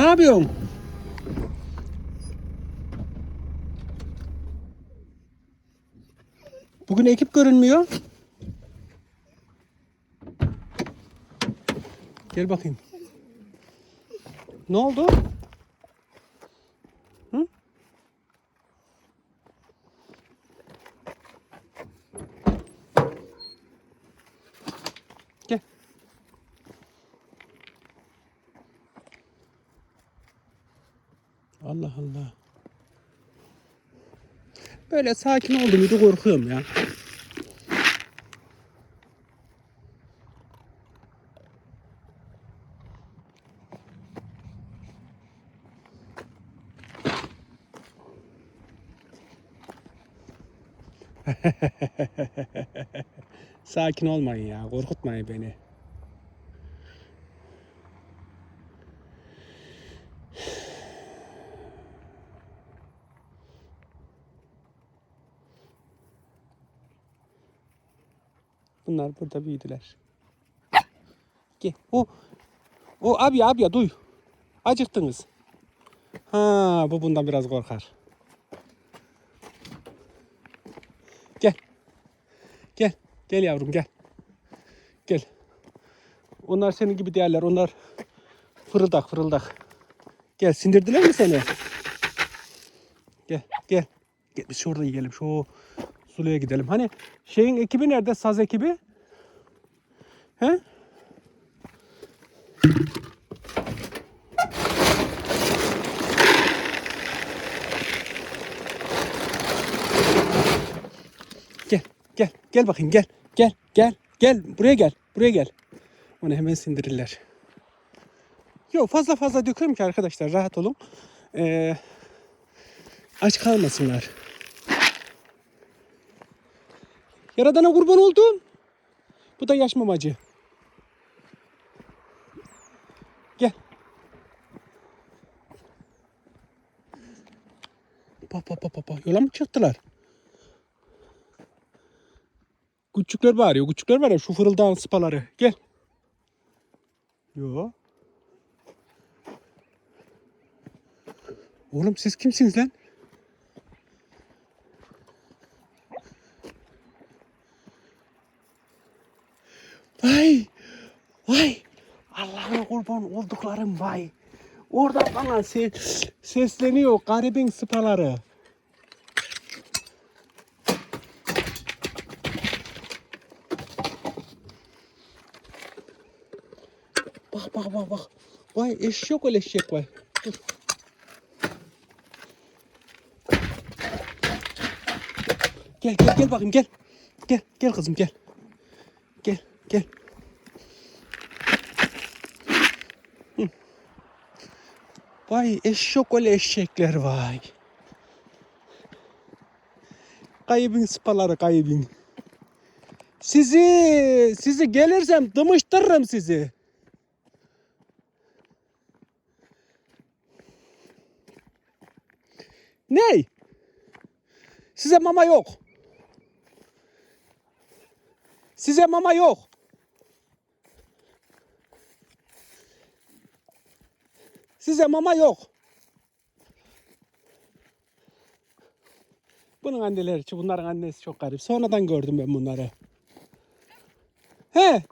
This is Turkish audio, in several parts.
Ne yapıyorsun? Bugün ekip görünmüyor. Gel bakayım. Ne oldu? Allah Allah. Böyle sakin oldu muydu korkuyorum ya. Sakin olmayın ya. Korkutmayın beni. Bunlar burada büyüdüler. Gel. O o abi abi ya duy. Acıktınız. Ha bu bundan biraz korkar. Gel. Gel. Gel yavrum gel. Gel. Onlar senin gibi değerler. Onlar fırıldak fırıldak. Gel sindirdiler mi seni? Gel gel. Gel biz şurada yiyelim. Şu Sulu'ya gidelim. Hani şeyin ekibi nerede? Saz ekibi? He? Gel, gel, gel bakayım gel. Gel, gel, gel. Buraya gel, buraya gel. Onu hemen sindirirler. Yok fazla fazla döküyorum ki arkadaşlar rahat olun. Ee, aç kalmasınlar. Yaradana kurban oldum. Bu da yaş mamacı. Gel. Bak bak bak bak, bak. Yola mı çıktılar? Küçükler ya, küçükler var ya şu fırıldağın sıpaları. Gel. Yo. Oğlum siz kimsiniz lan? Vay! Vay! Allah'ına kurban olduklarım vay. Orada bana se sesleniyor garibin sıpaları. Bak bak bak bak. Vay eşek ol eşek vay. Gel gel gel bakayım gel. Gel gel kızım gel. Gel. Vay eşek ol eşekler vay. Kaybın sıpaları kaybın. Sizi, sizi gelirsem dımıştırırım sizi. Ney? Size mama yok. Size mama yok. Size mama yok. Bunun anneleri, bunların annesi çok garip. Sonradan gördüm ben bunları. He.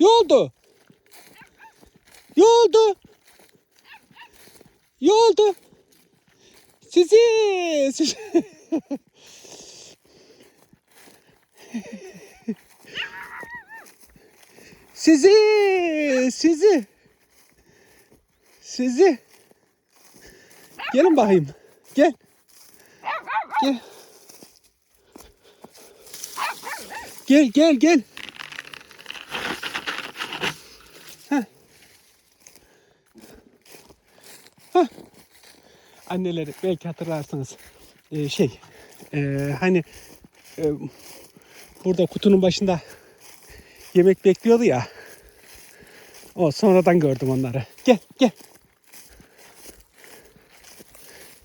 Ne oldu? Ne oldu? Ne oldu? Sizi, sizi. sizi, sizi. Sizi. Gelin bakayım. Gel. Gel. Gel gel gel. Anneleri belki hatırlarsınız. Ee, şey ee, hani ee, burada kutunun başında yemek bekliyordu ya. O sonradan gördüm onları. Gel gel.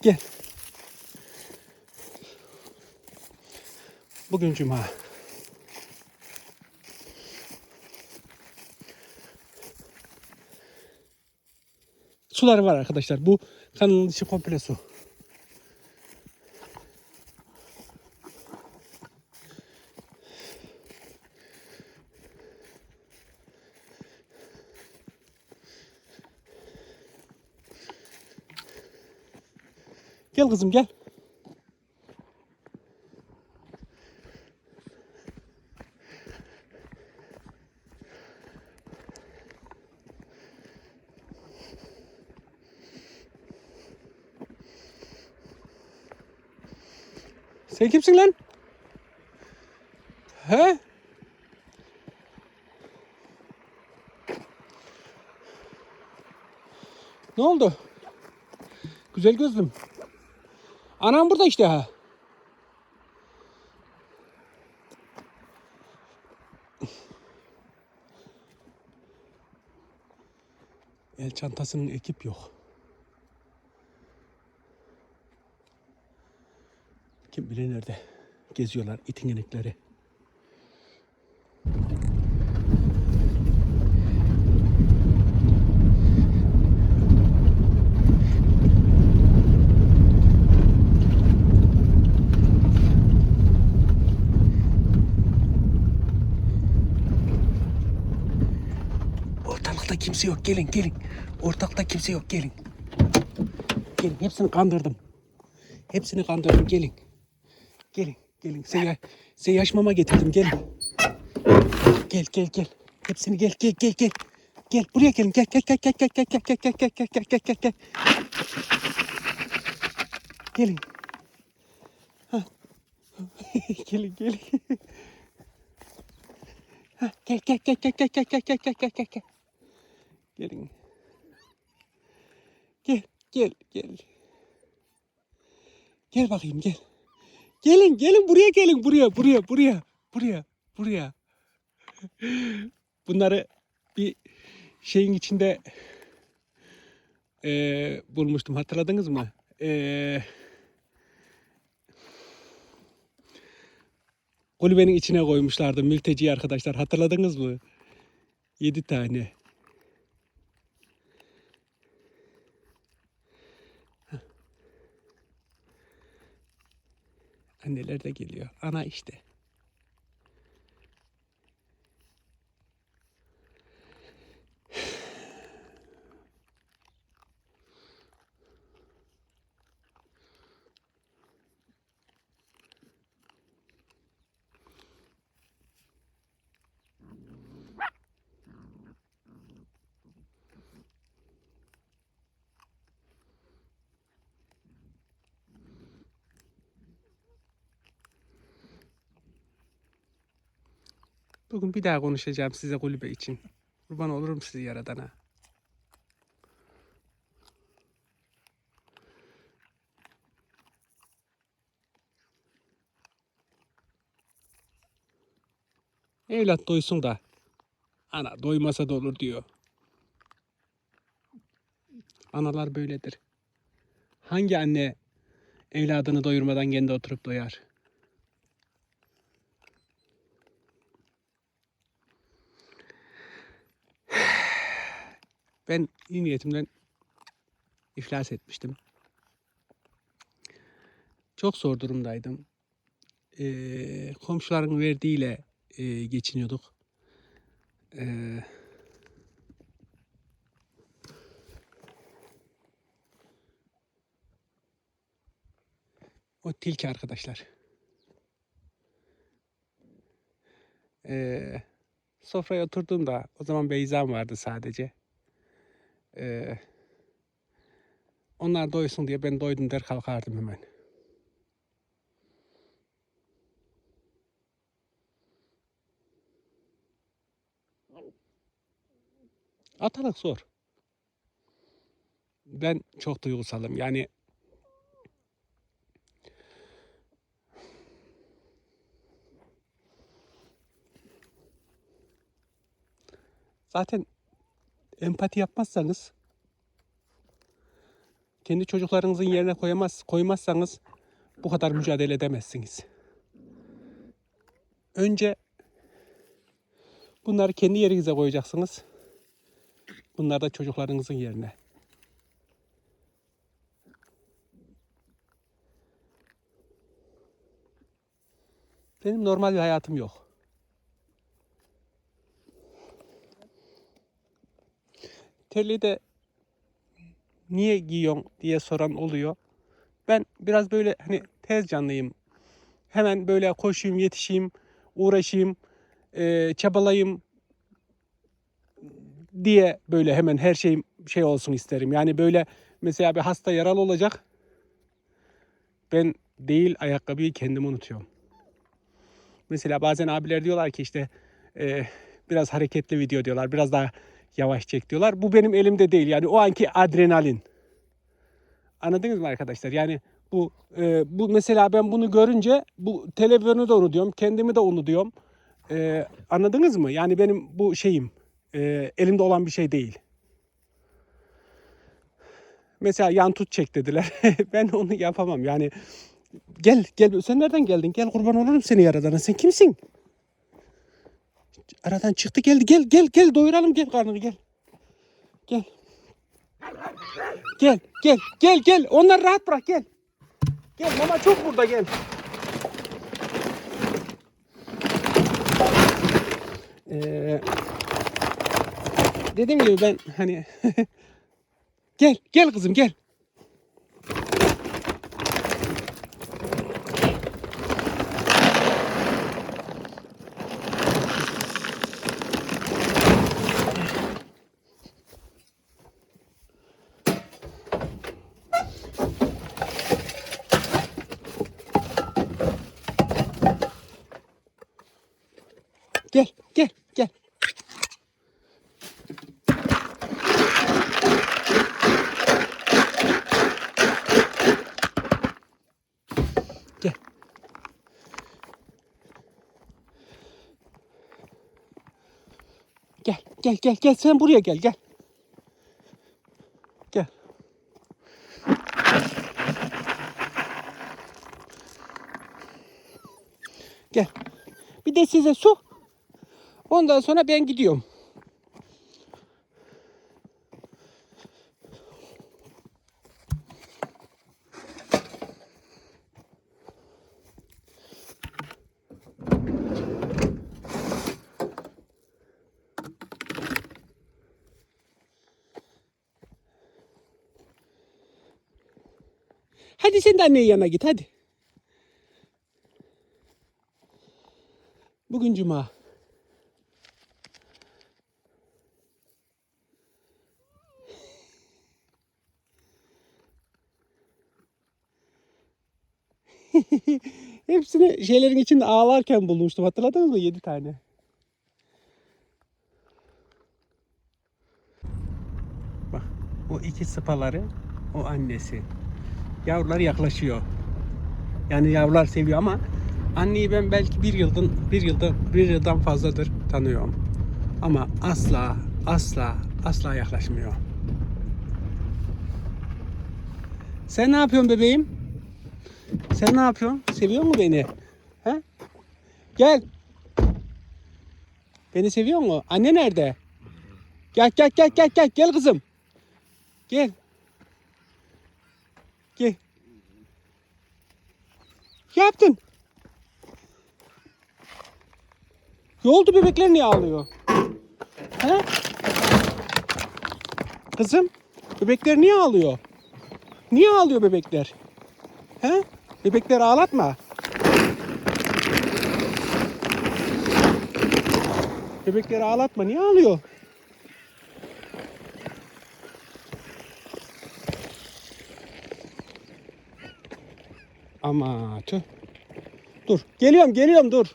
Gel. Bugün cuma. Sular var arkadaşlar. Bu kanalın içi komple su. Gel kızım gel. Sen kimsin lan? He? Ne oldu? Güzel gözlüm. Anam burada işte ha. El çantasının ekip yok. Kim bilir nerede geziyorlar itin inekleri. Ortalıkta kimse yok. Gelin gelin. Ortalıkta kimse yok. Gelin. Gelin. Hepsini kandırdım. Hepsini kandırdım. Gelin. Gelin. Gelin. Size, size getirdim. Gelin. Gel gel gel. Hepsini gel gel gel gel. Gel buraya gelin. Gel gel gel gel gel gel gel gel gel gel gel gel gel gel gel. Gelin. Gelin gelin. Gel gel gel gel gel gel gel gel gel gel gel gel. Gelin. Gel gel gel. Gel bakayım gel. Gelin gelin buraya gelin buraya buraya buraya buraya buraya. Bunları bir şeyin içinde eee, bulmuştum hatırladınız mı? Eee kulübenin içine koymuşlardı mülteci arkadaşlar hatırladınız mı? 7 tane. Anneler de geliyor. Ana işte. Bugün bir daha konuşacağım size kulübe için. Kurban olurum sizi yaradana. Evlat doysun da ana doymasa da olur diyor. Analar böyledir. Hangi anne evladını doyurmadan kendi oturup doyar? Ben iyi niyetimden iflas etmiştim. Çok zor durumdaydım. Ee, komşuların verdiğiyle e, geçiniyorduk. Ee, o tilki arkadaşlar. Ee, sofraya oturduğumda o zaman Beyza'm vardı sadece. Ee, onlar doysun diye ben doydum der kalkardım hemen. Atalık zor. Ben çok duygusalım. Yani zaten empati yapmazsanız kendi çocuklarınızın yerine koyamaz, koymazsanız bu kadar mücadele edemezsiniz. Önce bunları kendi yerinize koyacaksınız. Bunlar da çocuklarınızın yerine. Benim normal bir hayatım yok. Terliği de niye giyiyorsun diye soran oluyor. Ben biraz böyle hani tez canlıyım. Hemen böyle koşayım, yetişeyim, uğraşayım, eee, çabalayayım diye böyle hemen her şeyim şey olsun isterim. Yani böyle mesela bir hasta yaralı olacak. Ben değil ayakkabıyı kendim unutuyorum. Mesela bazen abiler diyorlar ki işte eee, biraz hareketli video diyorlar. Biraz daha yavaş çek diyorlar. Bu benim elimde değil. Yani o anki adrenalin. Anladınız mı arkadaşlar? Yani bu e, bu mesela ben bunu görünce bu televizyonu da unutuyorum, kendimi de unutuyorum. E, anladınız mı? Yani benim bu şeyim e, elimde olan bir şey değil. Mesela yan tut çek dediler. ben onu yapamam. Yani gel gel sen nereden geldin? Gel kurban olurum seni yaradan. Sen kimsin? Aradan çıktı geldi. Gel gel gel doyuralım gel karnını gel. Gel. Gel, gel, gel, gel. Onları rahat bırak, gel. Gel, mama çok burada, gel. Ee, dediğim gibi ben hani gel, gel kızım, gel gel, gel. Gel. Gel, gel, gel. Sen buraya gel, gel. Gel. Gel. Bir de size su. Ondan sonra ben gidiyorum. Annenin yanına git hadi. Bugün cuma. Hepsini şeylerin içinde ağlarken bulmuştum. Hatırladınız mı? 7 tane. Bak o iki sıpaları o annesi. Yavrular yaklaşıyor. Yani yavrular seviyor ama anneyi ben belki bir yıldan bir yıldan bir yıldan fazladır tanıyorum. Ama asla asla asla yaklaşmıyor. Sen ne yapıyorsun bebeğim? Sen ne yapıyorsun? Seviyor mu beni? He? Gel. Beni seviyor mu? Anne nerede? Gel gel gel gel gel gel kızım. Gel. Gel. Yaptın? Ne oldu bebekler niye ağlıyor? He? Kızım, bebekler niye ağlıyor? Niye ağlıyor bebekler? He? Bebekleri ağlatma. Bebekleri ağlatma. Niye ağlıyor? Ama tüh. Dur. Geliyorum, geliyorum dur.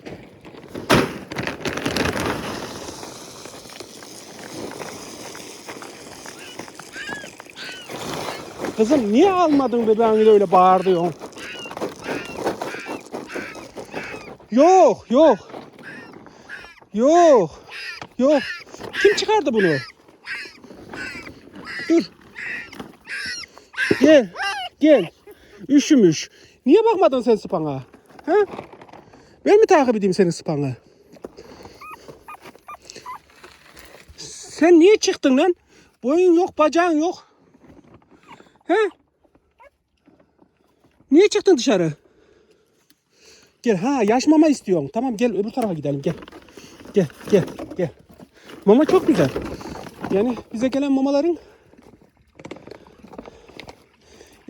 Kızım niye almadın bebeğini öyle bağırıyorsun? Yok, yok. Yok. Yok. Kim çıkardı bunu? Dur. Gel. Gel. Üşümüş. Niye bakmadın sen spana? Ha? Ben mi takip edeyim senin spanı? Sen niye çıktın lan? Boyun yok, bacağın yok. He? Niye çıktın dışarı? Gel ha yaş mama istiyorsun. Tamam gel öbür tarafa gidelim gel. Gel gel gel. Mama çok güzel. Yani bize gelen mamaların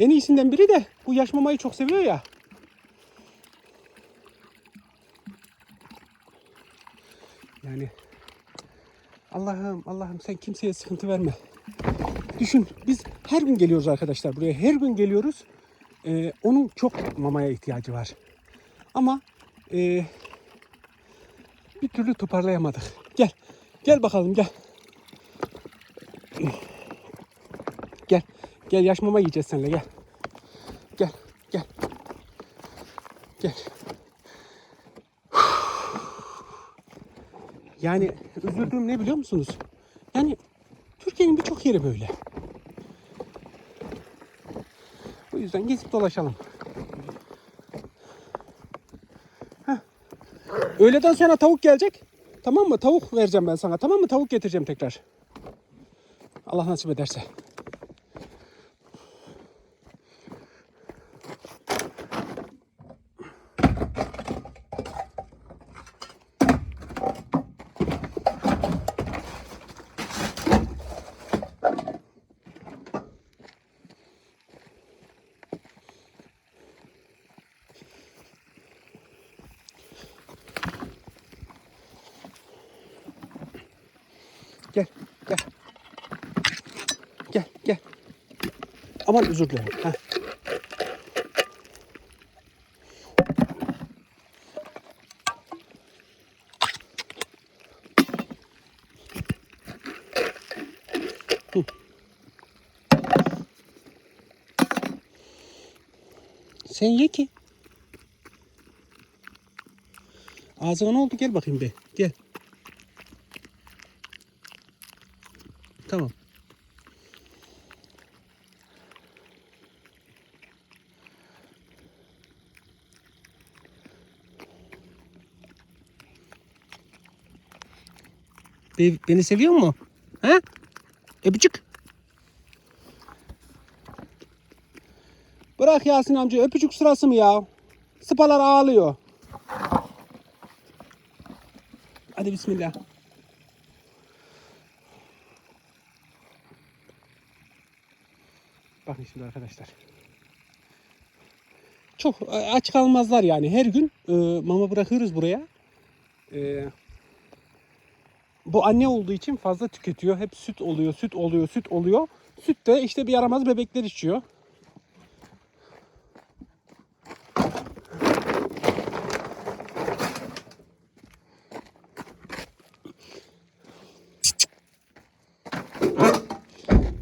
en iyisinden biri de bu yaş mamayı çok seviyor ya. Yani Allah'ım Allah'ım sen kimseye sıkıntı verme. Düşün biz her gün geliyoruz arkadaşlar buraya. Her gün geliyoruz. Ee, onun çok mamaya ihtiyacı var. Ama ee, bir türlü toparlayamadık. Gel. Gel bakalım gel. Gel. Yaş mama yiyeceğiz seninle gel. Gel. Gel. Gel. Yani üzüldüğüm ne biliyor musunuz? Yani Türkiye'nin birçok yeri böyle. O yüzden gezip dolaşalım. Heh. Öğleden sonra tavuk gelecek. Tamam mı? Tavuk vereceğim ben sana. Tamam mı? Tavuk getireceğim tekrar. Allah nasip ederse. Gel, gel. Gel, gel. Aman özür dilerim. Heh. Hı. Sen ye ki. Ağzına ne oldu? Gel bakayım bir. Gel. Tamam. Be- beni seviyor mu? He? Öpücük. Bırak Yasin amca öpücük sırası mı ya? Sıpalar ağlıyor. Hadi bismillah. Şimdi arkadaşlar. Çok e, aç kalmazlar yani. Her gün e, mama bırakıyoruz buraya. E, bu anne olduğu için fazla tüketiyor. Hep süt oluyor, süt oluyor, süt oluyor. Süt de işte bir yaramaz bebekler içiyor.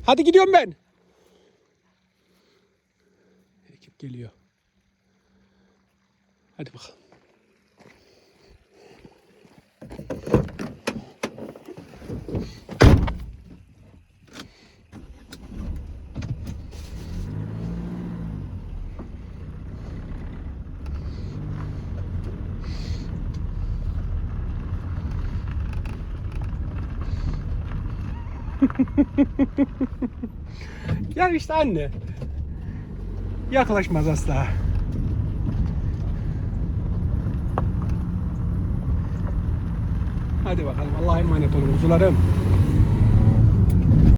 Hadi gidiyorum ben. Ekip geliyor. Hadi bakalım. Ya işte anne. Yaklaşmaz asla. Hadi bakalım. Allah'a emanet olun kuzularım.